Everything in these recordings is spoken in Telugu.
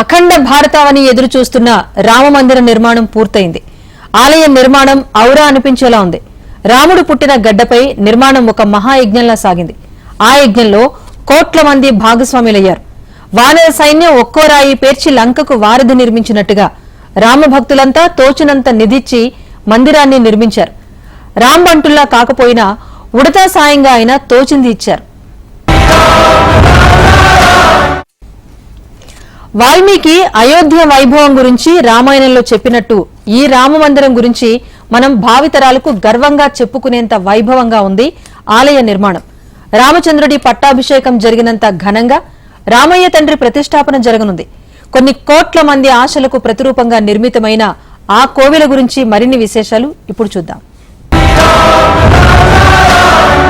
అఖండ భారతావని ఎదురు చూస్తున్న రామమందిర నిర్మాణం పూర్తయింది. ఆలయ నిర్మాణం ఔరా అనిపించేలా ఉంది. రాముడు పుట్టిన గడ్డపై నిర్మాణం ఒక మహాయజ్ఞంలా సాగింది. ఆ యజ్ఞంలో కోట్ల మంది భాగస్వాములయ్యారు. వానర సైన్యం ఒక్కో రాయి పేర్చి లంకకు వారధి నిర్మించినట్టుగా రామభక్తులంతా తోచినంత నిధిచ్చి మందిరాన్ని నిర్మించారు. రాంబంటుల్లా కాకపోయినా ఉడతా సాయంగా ఆయన తోచింది ఇచ్చారు. వాల్మీకి అయోధ్య వైభవం గురించి రామాయణంలో చెప్పినట్టు ఈ రామ మందిరం గురించి మనం భావితరాలకు గర్వంగా చెప్పుకునేంత వైభవంగా ఉంది ఆలయ నిర్మాణం. రామచంద్రుడి పట్టాభిషేకం జరిగినంత ఘనంగా రామయ్య తండ్రి ప్రతిష్టాపన జరగనుంది. కొన్ని కోట్ల మంది ఆశలకు ప్రతిరూపంగా నిర్మితమైన ఆ కోవిల గురించి మరిన్ని విశేషాలు ఇప్పుడు చూద్దాం.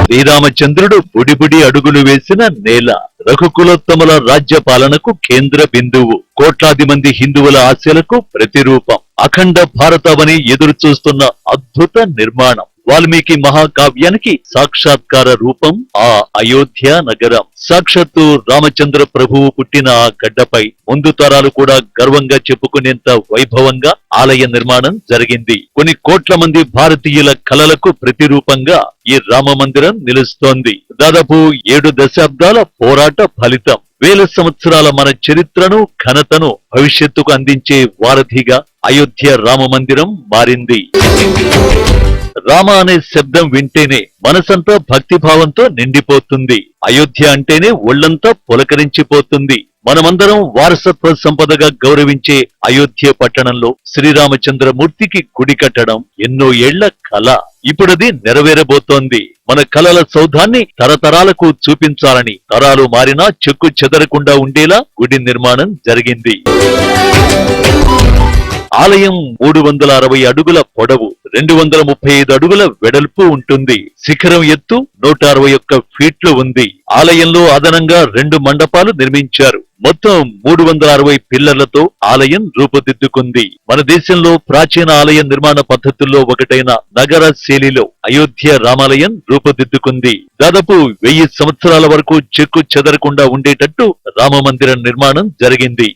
శ్రీరామచంద్రుడు బుడిబుడి అడుగులు వేసిన నేల. రఘుకులోత్తముల రాజ్య పాలనకు కేంద్ర బిందువు. కోట్లాది మంది హిందువుల ఆశలకు ప్రతిరూపం. అఖండ భారతమని ఎదురు చూస్తున్న అద్భుత నిర్మాణం. వాల్మీకి మహాకావ్యానికి సాక్షాత్కార రూపం ఆ అయోధ్య నగరం. సాక్షాత్తు రామచంద్ర ప్రభువు పుట్టిన ఆ గడ్డపై ముందు తరాలు కూడా గర్వంగా చెప్పుకునేంత వైభవంగా ఆలయ నిర్మాణం జరిగింది. కొన్ని కోట్ల మంది భారతీయుల కలలకు ప్రతిరూపంగా ఈ రామ మందిరం నిలుస్తోంది. దాదాపు ఏడు దశాబ్దాల పోరాట ఫలితం. వేల సంవత్సరాల మన చరిత్రను ఘనతను భవిష్యత్తుకు అందించే వారధిగా అయోధ్య రామ మందిరం మారింది. రామ అనే శబ్దం వింటేనే మనసంతా భక్తిభావంతో నిండిపోతుంది. అయోధ్య అంటేనే ఒళ్ళంతా పులకరించిపోతుంది. మనమందరం వారసత్వ సంపదగా గౌరవించే అయోధ్య పట్టణంలో శ్రీరామచంద్రమూర్తికి గుడి కట్టడం ఎన్నో ఏళ్ళ కళ ఇప్పుడది నెరవేరబోతోంది. మన కలల సౌధాన్ని తరతరాలకు చూపించాలని తరాలు మారినా చెక్కు చెదరకుండా ఉండేలా గుడి నిర్మాణం జరిగింది. ఆలయం మూడు వందల అరవై అడుగుల పొడవు రెండు వందల ముప్పై ఐదు అడుగుల వెడల్పు ఉంటుంది. శిఖరం ఎత్తు నూట అరవై ఒక్క ఫీట్లు ఉంది. ఆలయంలో అదనంగా రెండు మండపాలు నిర్మించారు. మొత్తం మూడు వందల అరవై పిల్లర్లతో ఆలయం రూపుదిద్దుకుంది. మన దేశంలో ప్రాచీన ఆలయ నిర్మాణ పద్ధతుల్లో ఒకటైన నగర శైలిలో అయోధ్య రామాలయం రూపుదిద్దుకుంది. దాదాపు వెయ్యి సంవత్సరాల వరకు చెక్కు చెదరకుండా ఉండేటట్టు రామ మందిరం నిర్మాణం జరిగింది.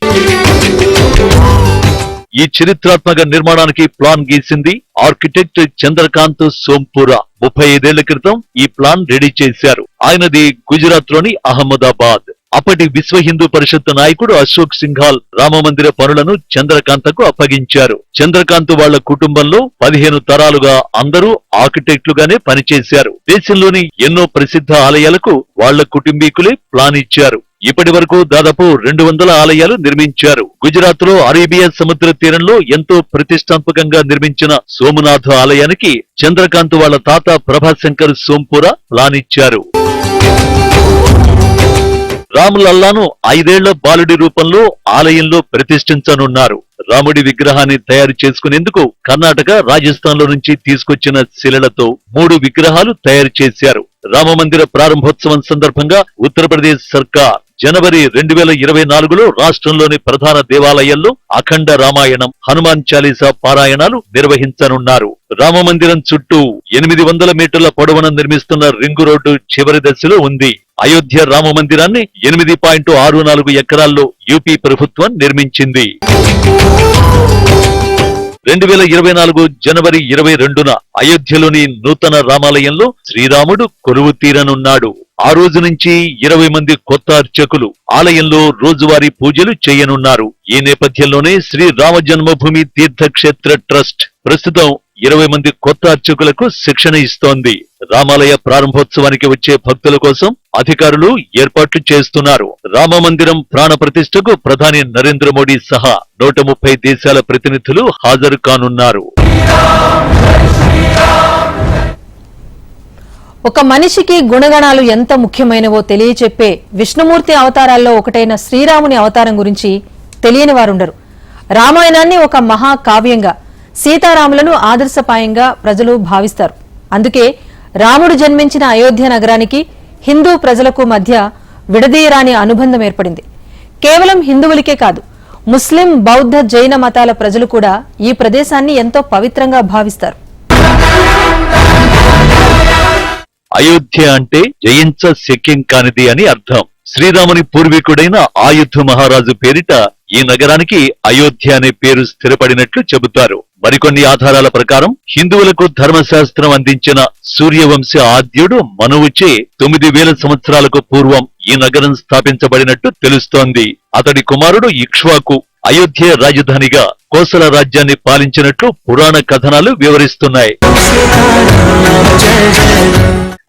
ఈ చరిత్రాత్మక నిర్మాణానికి ప్లాన్ గీసింది ఆర్కిటెక్ట్ చంద్రకాంత్ సోంపురా. ముప్పై ఐదేళ్ళ క్రితం ఈ ప్లాన్ రెడీ చేశారు. ఆయనది గుజరాత్లోని అహ్మదాబాద్. అప్పటి విశ్వ హిందూ పరిషత్ నాయకుడు అశోక్ సింఘాల్ రామమందిర పనులను చంద్రకాంతకు అప్పగించారు. చంద్రకాంత్ వాళ్ళ కుటుంబంలో పదిహేను తరాలుగా అందరూ ఆర్కిటెక్టులుగానే పనిచేశారు. దేశంలోని ఎన్నో ప్రసిద్ధ ఆలయాలకు వాళ్ళ కుటుంబీకులే ప్లాన్ ఇచ్చారు. ఇప్పటి వరకు దాదాపు రెండు వందల ఆలయాలు నిర్మించారు. గుజరాత్లో అరేబియా సముద్ర తీరంలో ఎంతో ప్రతిష్టాత్మకంగా నిర్మించిన సోమనాథ ఆలయానికి చంద్రకాంత్ వాళ్ళ తాత ప్రభాశంకర్ సోంపుర ప్లాన్ ఇచ్చారు. రాములల్లాను ఐదేళ్ళ బాలుడి రూపంలో ఆలయంలో ప్రతిష్ఠించనున్నారు. రాముడి విగ్రహాన్ని తయారు చేసుకునేందుకు కర్ణాటక రాజస్థాన్లో నుంచి తీసుకొచ్చిన శిలలతో మూడు విగ్రహాలు తయారు చేశారు. రామమందిర ప్రారంభోత్సవం సందర్భంగా ఉత్తరప్రదేశ్ సర్కార్ జనవరి రెండు వేల ఇరవై నాలుగులో రాష్ట్రంలోని ప్రధాన దేవాలయాల్లో అఖండ రామాయణం హనుమాన్ చాలీసా పారాయణాలు నిర్వహించనున్నారు. రామమందిరం చుట్టూ ఎనిమిది వందల మీటర్ల పొడవున నిర్మిస్తున్న రింగు రోడ్డు చివరి దశలో ఉంది. అయోధ్య రామ మందిరాన్ని ఎనిమిది పాయింట్ ఆరు నాలుగు ఎకరాల్లో యూపీ ప్రభుత్వం నిర్మించింది. రెండు వేల ఇరవై నాలుగు జనవరి ఇరవై రెండున అయోధ్యలోని నూతన రామాలయంలో శ్రీరాముడు కొలువు తీరనున్నాడు. ఆ రోజు నుంచి ఇరవై మంది కొత్త అర్చకులు ఆలయంలో రోజువారీ పూజలు చేయనున్నారు. ఈ నేపథ్యంలోనే శ్రీ రామ జన్మభూమి తీర్థక్షేత్ర ట్రస్ట్ ప్రస్తుతం ఇరవై మంది కొత్త అర్చకులకు శిక్షణ ఇస్తోంది. రామాలయ ప్రారంభోత్సవానికి వచ్చే భక్తుల కోసం అధికారులు ఏర్పాట్లు చేస్తున్నారు. రామ మందిరం ప్రాణ ప్రతిష్టకు ప్రధాని నరేంద్ర మోడీ సహా నూట ముప్పై దేశాల ప్రతినిధులు హాజరు కానున్నారు. ఒక మనిషికి గుణగణాలు ఎంత ముఖ్యమైనవో తెలియచెప్పే విష్ణుమూర్తి అవతారాల్లో ఒకటైన శ్రీరాముని అవతారం గురించి తెలియని వారుండరు. రామాయణాన్ని ఒక మహాకావ్యంగా సీతారాములను ఆదర్శపాయంగా ప్రజలు భావిస్తారు. అందుకే రాముడు జన్మించిన అయోధ్య నగరానికి హిందూ ప్రజలకు మధ్య విడదీయరాని అనుబంధం ఏర్పడింది. కేవలం హిందువులకే కాదు ముస్లిం బౌద్ధ జైన మతాల ప్రజలు కూడా ఈ ప్రదేశాన్ని ఎంతో పవిత్రంగా భావిస్తారు. అయోధ్య అంటే జయించ శక్యం కానిది అని అర్థం. శ్రీరాముని పూర్వీకుడైన ఆయుధ మహారాజు పేరిట ఈ నగరానికి అయోధ్య అనే పేరు స్థిరపడినట్లు చెబుతారు. మరికొన్ని ఆధారాల ప్రకారం హిందువులకు ధర్మశాస్త్రం అందించిన సూర్యవంశ ఆద్యుడు మనువుచే తొమ్మిది వేల సంవత్సరాలకు పూర్వం ఈ నగరం స్థాపించబడినట్టు తెలుస్తోంది. అతడి కుమారుడు ఇక్ష్వాకు అయోధ్య రాజధానిగా కోసల రాజ్యాన్ని పాలించినట్లు పురాణ కథనాలు వివరిస్తున్నాయి.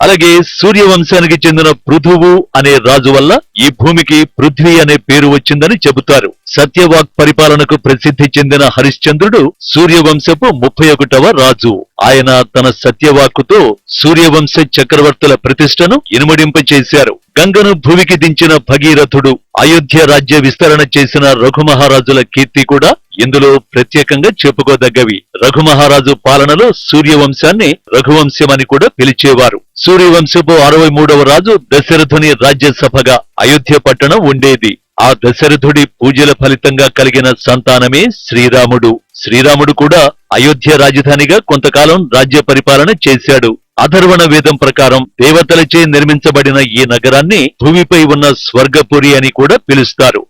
అలాగే సూర్యవంశానికి చెందిన పృథువు అనే రాజు వల్ల ఈ భూమికి పృథ్వీ అనే పేరు వచ్చిందని చెబుతారు. సత్యవాక్ పరిపాలనకు ప్రసిద్ధి చెందిన హరిశ్చంద్రుడు సూర్యవంశపు ముప్పై ఒకటవ రాజు. ఆయన తన సత్యవాక్కుతో సూర్యవంశ చక్రవర్తుల ప్రతిష్టను ఇనుమడింపచేశారు గంగను భూమికి దించిన భగీరథుడు అయోధ్య రాజ్య విస్తరణ చేసిన రఘుమహారాజుల కీర్తి కూడా ఇందులో ప్రత్యేకంగా చెప్పుకోదగ్గవి రఘుమహారాజు పాలనలో సూర్యవంశాన్ని రఘువంశం అని కూడా పిలిచేవారు. సూర్యవంశపు అరవై మూడవ రాజు దశరథుని రాజ్యసభగా అయోధ్య పట్టణం ఉండేది. ఆ దశరథుడి పూజల ఫలితంగా కలిగిన సంతానమే శ్రీరాముడు. శ్రీరాముడు కూడా అయోధ్య రాజధానిగా కొంతకాలం రాజ్య పరిపాలన చేశాడు. అధర్వణ వేదం ప్రకారం దేవతలచే నిర్మించబడిన ఈ నగరాన్ని భూమిపై ఉన్న స్వర్గపురి అని కూడా పిలుస్తారు.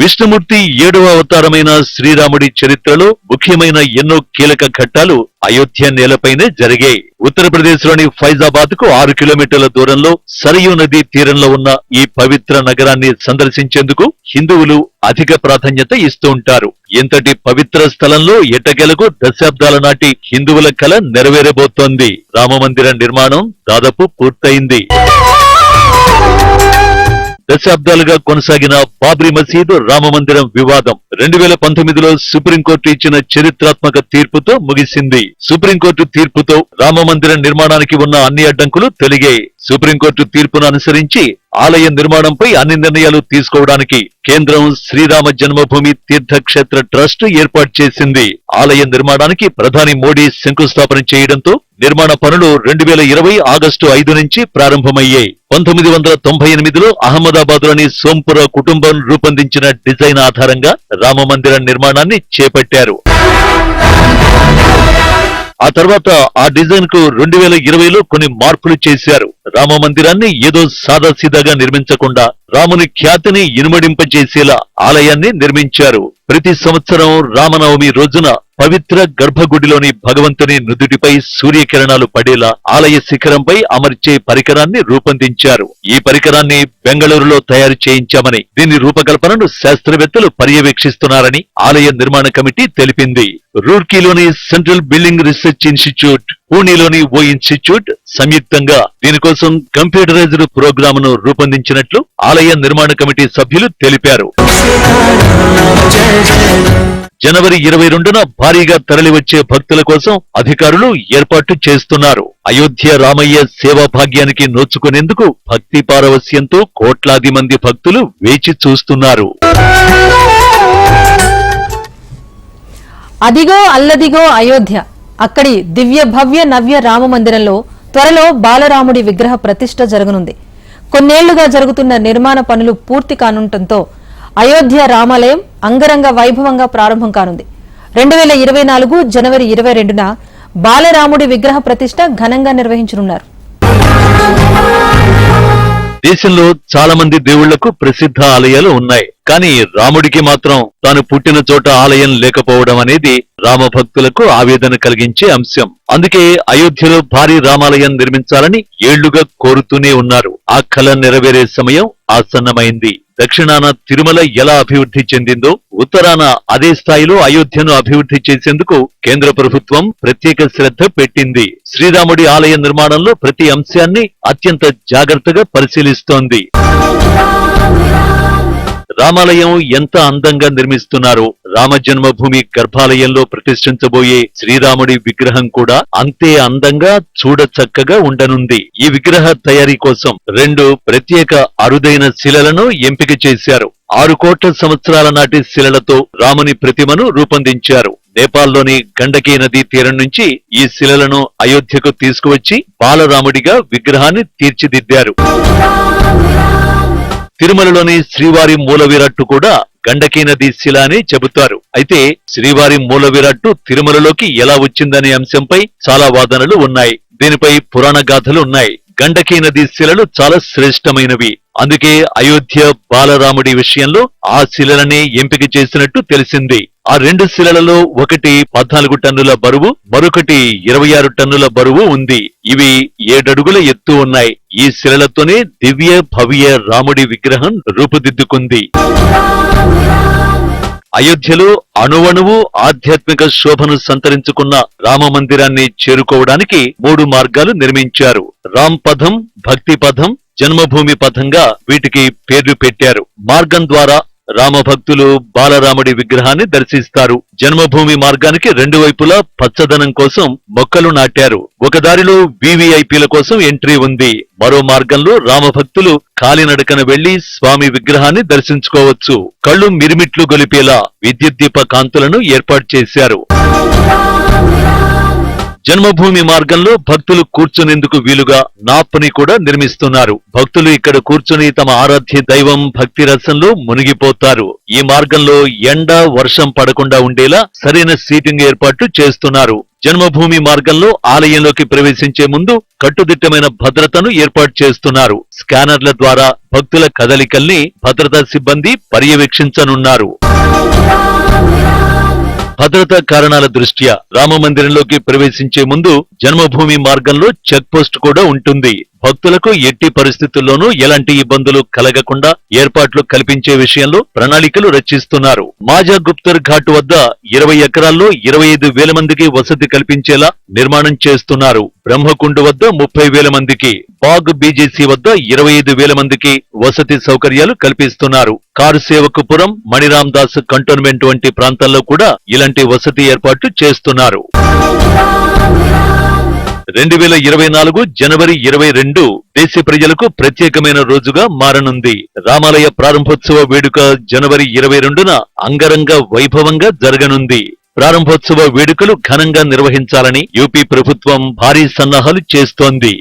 విష్ణుమూర్తి ఏడవ అవతారమైన శ్రీరాముడి చరిత్రలో ముఖ్యమైన ఎన్నో కీలక ఘట్టాలు అయోధ్య నేలపైనే జరిగాయి. ఉత్తరప్రదేశ్లోని ఫైజాబాద్కు ఆరు కిలోమీటర్ల దూరంలో సరయూ నదీ తీరంలో ఉన్న ఈ పవిత్ర నగరాన్ని సందర్శించేందుకు హిందువులు అధిక ప్రాధాన్యత ఇస్తూ ఉంటారు. ఇంతటి పవిత్ర స్థలంలో ఎటగెలకు దశాబ్దాల నాటి హిందువుల కల నెరవేరబోతోంది. రామమందిర నిర్మాణం దాదాపు పూర్తయింది. దశాబ్దాలుగా కొనసాగిన బాబ్రీ మసీదు రామమందిరం వివాదం. రెండు వేల పంతొమ్మిదిలో సుప్రీంకోర్టు ఇచ్చిన చరిత్రాత్మక తీర్పుతో ముగిసింది. సుప్రీంకోర్టు తీర్పుతో రామమందిరం నిర్మాణానికి ఉన్న అన్ని అడ్డంకులు తొలిగాయి. సుప్రీంకోర్టు తీర్పును అనుసరించి ఆలయ నిర్మాణంపై అన్ని నిర్ణయాలు తీసుకోవడానికి కేంద్రం శ్రీరామ జన్మభూమి తీర్థక్షేత్ర ట్రస్ట్ ఏర్పాటు చేసింది. ఆలయ నిర్మాణానికి ప్రధాని మోడీ శంకుస్థాపన చేయడంతో నిర్మాణ పనులు రెండు వేల ఇరవై ఆగస్టు ఐదు నుంచి ప్రారంభమయ్యాయి. పంతొమ్మిది వందల తొంభై ఎనిమిదిలో అహ్మదాబాద్లోని సోంపుర కుటుంబం రూపొందించిన డిజైన్ ఆధారంగా రామమందిర నిర్మాణాన్ని చేపట్టారు. ఆ తర్వాత ఆ డిజైన్కు రెండు వేల ఇరవైలో కొన్ని మార్పులు చేశారు. రామ మందిరాన్ని ఏదో సాదాసీదాగా నిర్మించకుండా రాముని ఖ్యాతిని ఇనుమడింపజేసేలా ఆలయాన్ని నిర్మించారు. ప్రతి సంవత్సరం రామనవమి రోజున పవిత్ర గర్భగుడిలోని భగవంతుని నుదుటిపై సూర్యకిరణాలు పడేలా ఆలయ శిఖరంపై అమర్చే పరికరాన్ని రూపొందించారు. ఈ పరికరాన్ని బెంగళూరులో తయారు చేయించామని దీని రూపకల్పనను శాస్త్రవేత్తలు పర్యవేక్షిస్తున్నారని ఆలయ నిర్మాణ కమిటీ తెలిపింది. రూర్కీలోని సెంట్రల్ బిల్డింగ్ రీసెర్చ్ ఇన్స్టిట్యూట్ పూణేలోని ఓ ఇన్స్టిట్యూట్ సంయుక్తంగా దీనికోసం కంప్యూటరైజ్డ్ ప్రోగ్రామ్ను రూపొందించినట్లు ఆలయ నిర్మాణ కమిటీ సభ్యులు తెలిపారు. జనవరి ఇరవై రెండున భారీగా తరలివచ్చే భక్తుల కోసం అధికారులు ఏర్పాటు చేస్తున్నారు. అయోధ్య రామయ్య సేవా భాగ్యానికి నోచుకునేందుకు భక్తి పారవస్యంతో కోట్లాది మంది భక్తులు వేచి చూస్తున్నారు. అదిగో అల్లదిగో అయోధ్య. అక్కడి దివ్య భవ్య నవ్య రామ మందిరంలో త్వరలో బాలరాముడి విగ్రహ ప్రతిష్ట జరగనుంది. కొన్నేళ్ళుగా జరుగుతున్న నిర్మాణ పనులు పూర్తి కానుండటంతో అయోధ్య రామాలయం అంగరంగ వైభవంగా ప్రారంభం కానుంది. రెండు వేల ఇరవై నాలుగు జనవరి ఇరవై రెండున బాలరాముడి విగ్రహ ప్రతిష్ట ఘనంగా నిర్వహించనున్నారు. దేశంలో చాలా మంది దేవుళ్ళకు ప్రసిద్ధ ఆలయాలు ఉన్నాయి. కానీ రాముడికి మాత్రం తాను పుట్టిన చోట ఆలయం లేకపోవడం అనేది రామ భక్తులకు ఆవేదన కలిగించే అంశం. అందుకే అయోధ్యలో భారీ రామాలయం నిర్మించాలని ఏళ్ళుగా కోరుతూనే ఉన్నారు. ఆ కళ నెరవేరే సమయం ఆసన్నమైంది. దక్షిణాన తిరుమల ఎలా అభివృద్ధి చెందిందో ఉత్తరాన అదే స్థాయిలో అయోధ్యను అభివృద్ధి చేసేందుకు కేంద్ర ప్రభుత్వం ప్రత్యేక శ్రద్ధ పెట్టింది. శ్రీరాముడి ఆలయ నిర్మాణంలో ప్రతి అంశాన్ని అత్యంత జాగ్రత్తగా పరిశీలిస్తోంది. రామాలయం ఎంత అందంగా నిర్మిస్తున్నారో? రామ జన్మభూమి గర్భాలయంలో ప్రతిష్ఠించబోయే శ్రీరాముడి విగ్రహం కూడా అంతే అందంగా చూడచక్కగా ఉండనుంది. ఈ విగ్రహ తయారీ కోసం రెండు ప్రత్యేక అరుదైన శిలలను ఎంపిక చేశారు. ఆరు కోట్ల సంవత్సరాల నాటి శిలలతో రాముని ప్రతిమను రూపొందించారు. నేపాల్లోని గండకీ నదీ తీరం నుంచి ఈ శిలలను అయోధ్యకు తీసుకువచ్చి బాలరాముడిగా విగ్రహాన్ని తీర్చిదిద్దారు. తిరుమలలోని శ్రీవారి మూలవిరట్టు కూడా గండకీ నది శిల అని చెబుతారు. అయితే శ్రీవారి మూలవిరట్టు తిరుమలలోకి ఎలా వచ్చిందనే అంశంపై చాలా వాదనలు ఉన్నాయి. దీనిపై పురాణ గాథలు ఉన్నాయి. గండకీ నది శిలలు చాలా శ్రేష్టమైనవి. అందుకే అయోధ్య బాలరాముడి విషయంలో ఆ శిలలనే ఎంపిక చేసినట్టు తెలిసింది. ఆ రెండు శిలలలో ఒకటి పద్నాలుగు టన్నుల బరువు మరొకటి ఇరవై ఆరు టన్నుల బరువు ఉంది. ఇవి ఏడడుగుల ఎత్తు ఉన్నాయి. ఈ శిలలతోనే దివ్య భవ్య రాముడి విగ్రహం రూపుదిద్దుకుంది. అయోధ్యలో అణువణువు ఆధ్యాత్మిక శోభను సంతరించుకున్న రామ మందిరాన్ని చేరుకోవడానికి మూడు మార్గాలు నిర్మించారు. రామ్ పథం భక్తి పథం జన్మభూమి పథంగా వీటికి పేర్లు పెట్టారు. మార్గం ద్వారా రామభక్తులు బాలరాముడి విగ్రహాన్ని దర్శిస్తారు. జన్మభూమి మార్గానికి రెండు వైపులా పచ్చదనం కోసం మొక్కలు నాటారు. ఒక దారిలో వివిఐపీల కోసం ఎంట్రీ ఉంది. మరో మార్గంలో రామభక్తులు కాలినడకన వెళ్ళి స్వామి విగ్రహాన్ని దర్శించుకోవచ్చు. కళ్ళు మిరిమిట్లు గొలిపేలా విద్యుత్ దీప కాంతులను ఏర్పాటు చేశారు. జన్మభూమి మార్గంలో భక్తులు కూర్చునేందుకు వీలుగా నాప్ని కూడా నిర్మిస్తున్నారు. భక్తులు ఇక్కడ కూర్చుని తమ ఆరాధ్య దైవం భక్తి రసంలో మునిగిపోతారు. ఈ మార్గంలో ఎండ వర్షం పడకుండా ఉండేలా సరైన సీటింగ్ ఏర్పాట్లు చేస్తున్నారు. జన్మభూమి మార్గంలో ఆలయంలోకి ప్రవేశించే ముందు కట్టుదిట్టమైన భద్రతను ఏర్పాటు చేస్తున్నారు. స్కానర్ల ద్వారా భక్తుల కదలికల్ని భద్రతా సిబ్బంది పర్యవేక్షించనున్నారు. భద్రతా కారణాల దృష్ట్యా రామ మందిరంలోకి ప్రవేశించే ముందు జన్మభూమి మార్గంలో చెక్ పోస్ట్ కూడా ఉంటుంది. భక్తులకు ఎట్టి పరిస్థితుల్లోనూ ఎలాంటి ఇబ్బందులు కలగకుండా ఏర్పాట్లు కల్పించే విషయంలో ప్రణాళికలు రచిస్తున్నారు. మాజా గుప్తర్ ఘాట్ వద్ద ఇరవై ఎకరాల్లో ఇరవై ఐదు వేల మందికి వసతి కల్పించేలా నిర్మాణం చేస్తున్నారు. బ్రహ్మకుండు వద్ద ముప్పై వేల మందికి బాగ్ బీజేసీ వద్ద ఇరవై ఐదు వేల మందికి వసతి సౌకర్యాలు కల్పిస్తున్నారు. కారు సేవకుపురం మణిరామ్ దాస్ కంటోన్మెంట్ వంటి ప్రాంతాల్లో కూడా ఇలాంటి వసతి ఏర్పాట్లు చేస్తున్నారు. రెండు వేల ఇరవై నాలుగు జనవరి ఇరవై రెండు దేశ ప్రజలకు ప్రత్యేకమైన రోజుగా మారనుంది. రామాలయ ప్రారంభోత్సవ వేడుక జనవరి ఇరవై రెండున అంగరంగ వైభవంగా జరగనుంది. ప్రారంభోత్సవ వేడుకలు ఘనంగా నిర్వహించాలని యూపీ ప్రభుత్వం భారీ సన్నాహాలు చేస్తోంది.